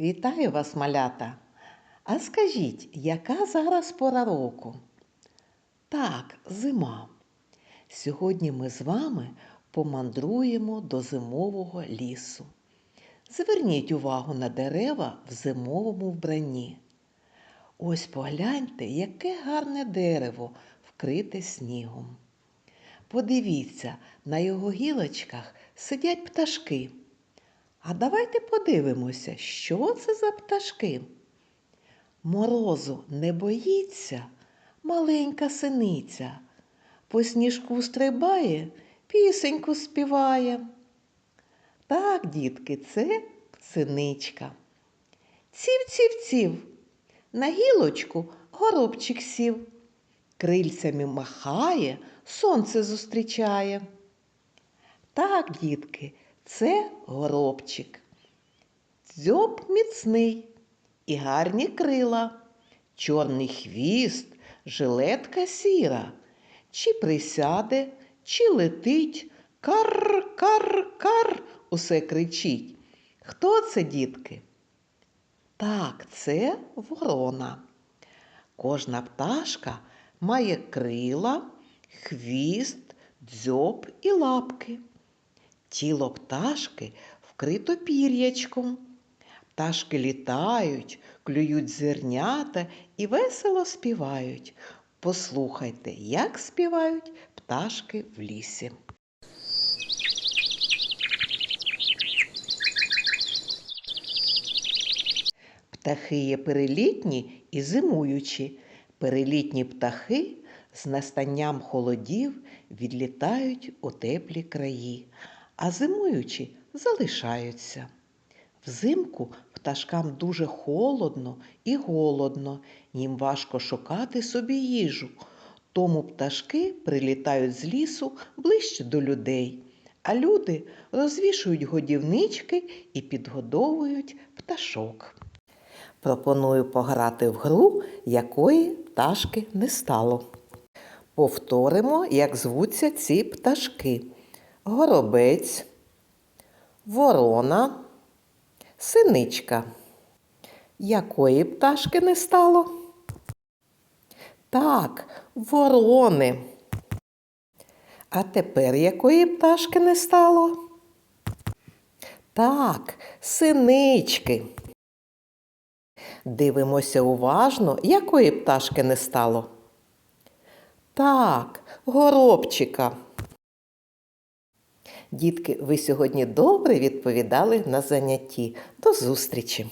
Вітаю вас, малята! А скажіть, яка зараз пора року? Так, зима. Сьогодні ми з вами помандруємо до зимового лісу. Зверніть увагу на дерева в зимовому вбранні. Ось погляньте, яке гарне дерево вкрите снігом. Подивіться, на його гілочках сидять пташки. А давайте подивимося, що це за пташки. Морозу не боїться маленька синиця. По сніжку стрибає, пісеньку співає. Так, дітки, це синичка. Ців-ців-ців, на гілочку горобчик сів, крильцями махає, сонце зустрічає. Так, дітки, це горобчик. Дзьоб міцний і гарні крила, чорний хвіст, жилетка сіра. Чи присяде, чи летить, кар, кар, кар, усе кричить. Хто це, дітки? Так, це ворона. Кожна пташка має крила, хвіст, дзьоб і лапки. Тіло пташки вкрито пір'ячком. Пташки літають, клюють зернята і весело співають. Послухайте, як співають пташки в лісі. Птахи є перелітні і зимуючі. Перелітні птахи з настанням холодів відлітають у теплі краї, а зимуючі залишаються. Взимку пташкам дуже холодно і голодно, їм важко шукати собі їжу. Тому пташки прилітають з лісу ближче до людей, а люди розвішують годівнички і підгодовують пташок. Пропоную пограти в гру, якої пташки не стало. Повторимо, як звуться ці пташки: горобець, ворона, синичка. Якої пташки не стало? Так, ворони. А тепер якої пташки не стало? Так, синички. Дивимося уважно, якої пташки не стало. Так, горобчика. Дітки, ви сьогодні добре відповідали на занятті. До зустрічі!